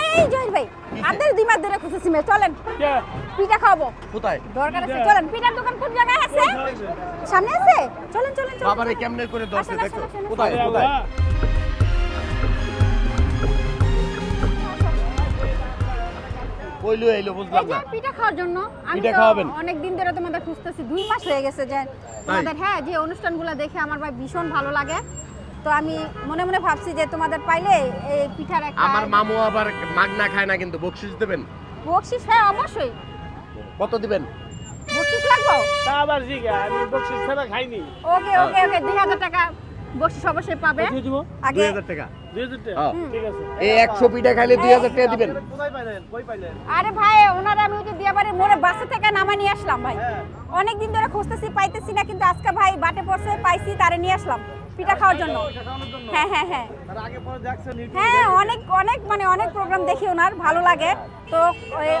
এই, জহির ভাই আপনার দুই মাস ধরে খুঁজেছি মেয়ে চলেন। পিঠা খাওয়াবো। কোথায়? দরকার আছে চলেন পিঠার দোকান কোন জায়গায় আছে? সামনে আছে? চলেন চলেন চলেন। বাবারে কেমনে করে দেখো। কোথায়? কোথায়? কইলো এলো বুঝলাম না। পিঠা খাওয়ার জন্য আমি পিঠা তো খাওয়াবেন? অনেক দিন ধরে তোমাদের খুঁজতেছি দুই মাস হয়ে গেছে যে তোমাদের হ্যাঁ যে অনুষ্ঠানগুলো দেখে আমার ভাই ভীষণ ভালো লাগে। তো আমি মনে মনে ভাবছি যে তোমাদের পাইলে এই পিঠার একটা আমার মামু আবার মাগনা খায় না কিন্তু বকশিস দেবেন? বকশিস হ্যাঁ অবশ্যই। কত দিবেন? বকশিস লাগবো? তা আবার জিগা, আমি বকশিস ছাড়া খাইনি। ওকে ওকে ওকে দুই হাজার টাকা বকশিস অবশ্যই পাবে। দিয়ে দিব? আগে দুই হাজার টাকা? হ্যাঁ। ঠিক আছে। এই একশো পিঠা খাইলে দুই হাজার টাকা দিবেন। আরে ভাই ওনারা আমি যে দিয়াবাড়ির মোড়ে বাসে থেকে নামা নিয়ে আসলাম ভাই। অনেক দিন ধরে খুঁজতেছি পাইতেছি না কিন্তু আজকে ভাই বাটে পড়ছে পাইছি তারে নিয়ে আসলাম। পিঠা খাওয়ার জন্য। হ্যাঁ হ্যাঁ হ্যাঁ। হ্যাঁ অনেক অনেক মানে অনেক প্রোগ্রাম দেখি ওনার ভালো লাগে। তো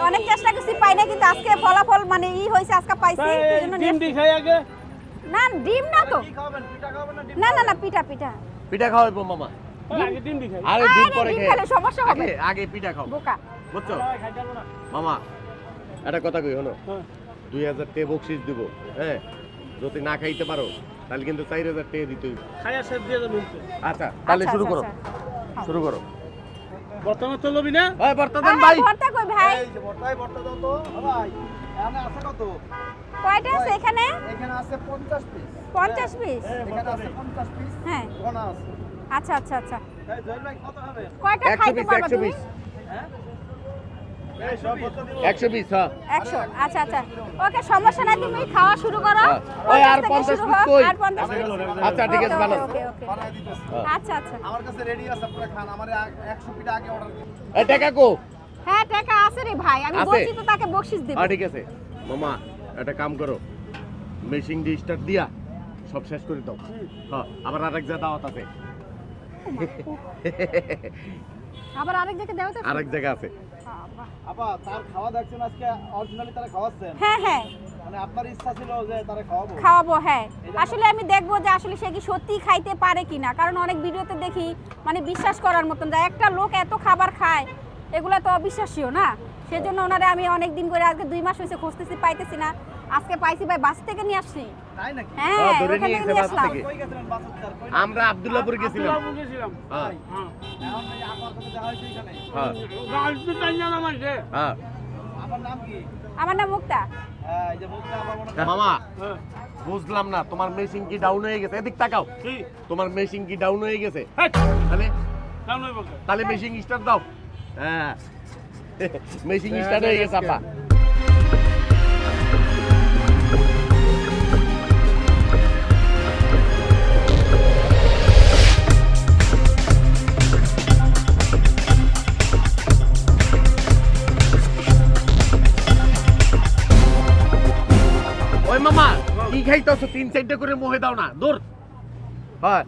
অনেক চেষ্টা করছি পাই না কিন্তু আজকে ফলাফল মানে ই হয়েছে আজকে পাইছি। না ডিম না তো। না না না পিঠা পিঠা। পিঠা খাওয়াইবো মামা। আগে ডিম দি খাই। আরে আরে, পরে খেলে সমস্যা হবে। আগে পিঠা খাও। বোকা। বুঝছ? খাইতে পারব না। মামা একটা কথা কই হলো হ্যাঁ। দুই হাজার বকশিস দিব হ্যাঁ? যদি না খাইতে পারো তাহলে কিন্তু চার হাজার টাকা দিতে যাব আচ্ছা তাহলে আচ্ছা, শুরু আচ্ছা, করো। আচ্ছা। শুরু করো। বর্তমানে তো লবি না? ওই বর্তমান আরে, ভাই। ভর্তা কই ভাই? কয়টা আছে এখানে? এখানে আছে পঞ্চাশ পিস পিস এখানে আছে পঞ্চাশ পিস হ্যাঁ। আছে। আচ্ছা আচ্ছা আচ্ছা। এই জয়েল ভাই কত হবে? কয়টা একশো খাইতে পিস তুমি পিস এই সব বলতে দিব একশো পিস হ্যাঁ। একশো আচ্ছা আচ্ছা। ওকে সমস্যা নাই তুমি খাওয়া শুরু করো। হ্যাঁ। ওই আর পঞ্চাশ পিস কই? আর পঞ্চাশ পিস। আচ্ছা ঠিক আছে ভালো। ওকে, ওকে, বানায় দিতেছি। ওকে। আচ্ছা আচ্ছা। আমার কাছে রেডি আছে আপনারা খান। আমার একশো পিটা আগে অর্ডার দিন। এই টাকা কো? হ্যাঁ টাকা আছে রে ভাই আমি বলছি তো তাকে বকশিস দিব। হ্যাঁ ঠিক আছে। মামা একটা কাম করো। মেশিন দিয়ে স্টার্ট দিয়া সব শেষ করে দাও। হ্যাঁ আবার আরেক জায়গা দাওয়াত আছে। আবার আরেক জায়গায় দেও তো আরেক জায়গা আছে। আপা তার খাওয়া দেখছেন আজকে? অরিজিনালি তারা খাওয়াচ্ছেন? হ্যাঁ হ্যাঁ। মানে আপনার ইচ্ছা ছিল যে তারা খাওয়াবো? খাওয়াবো হ্যাঁ। আসলে আমি দেখব যে আসলে সে কি সত্যি খাইতে পারে কিনা। কারণ অনেক ভিডিওতে দেখি মানে বিশ্বাস করার মতন যে একটা লোক এত খাবার খায় এগুলা তো অবিশ্বাসীয় না? সেজন্য ওনারে আমি অনেক দিন করে আজকে দুই মাস হয়েছে খুঁজতেছি পাইতেছি না। আজকে পাইছি ভাই বাস থেকে নিয়ে আসছি। তাই নাকি? হ্যাঁ হ্যাঁ, ধরে নিয়ে এসে বাস থেকে। কই গেছিলেন বাসার কই আমরা আব্দুল্লাহপুর গেছিলাম আব্দুল্লাহপুর গেছিলাম। হ্যাঁ। হ্যাঁ। এখন এই আপার সাথে দেখা হয়েছে এখানে? হ্যাঁ। গাছ তো জানি না আমার হ্যাঁ আমার নাম কি? আমার নাম মুক্তা। হ্যাঁ এই যে মুখটা আমার মামা হ্যাঁ। বুঝলাম না তোমার মেশিন কি ডাউন হয়ে গেছে? এদিক তাকাও। তোমার মেশিন কি ডাউন হয়ে গেছে? তাহলে? কেমন হইব কে? তাহলে মেশিন স্টার্ট দাও। হ্যাঁ। মেশিন স্টার্ট হয়ে গেছে আপা। কি খাইতেছো? তিন চারটে করে মোহে দাও না দূর। হয়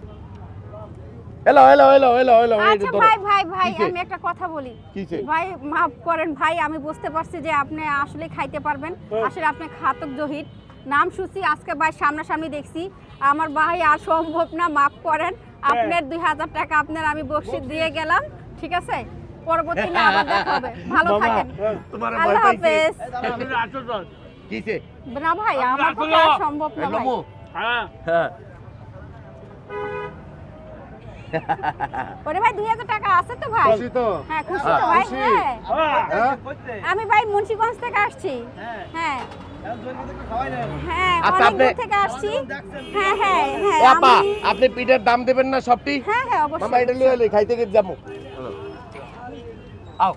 hello hello hello hello hello আচ্ছা ভাই ভাই ভাই আমি একটা কথা বলি। ভাই মাফ করেন ভাই আমি বুঝতে পারছি যে আপনি আসলে খাইতে পারবেন। হ্যাঁ। আসলে আপনি খাতক জহির। নাম শুনছি আজকে ভাই সামনাসামনি দেখছি। আমার ভাই আর সম্ভব না মাফ করেন। আপনার দুই হাজার টাকা আপনার আমি বকশিস দিয়ে গেলাম ঠিক আছে? পরবর্তীতে আবার দেখা হবে। ভালো থাকেন। তোমার আল্লাহ হাফেজ। কিসে না ভাই আমার পক্ষে আর সম্ভব না ভাই। হ্যাঁ। হ্যাঁ। ওরে ভাই দুই হাজার টাকা আছে তো ভাই? খুশি তো। হ্যাঁ খুশি হ্যাঁ, তো ভাই। হ্যাঁ। আমি ভাই মুন্সিগঞ্জ থেকে আসছি। হ্যাঁ। হ্যাঁ। হ্যাঁ আচ্ছা, আপনি- থেকে আসছি। হ্যাঁ হ্যাঁ হ্যাঁ। আপা আপনি পিঠের দাম দেবেন না সবটি? হ্যাঁ হ্যাঁ মামা অবশ্যই এটা লিয়ে লই খাইতে গিয়ে যাব। আও।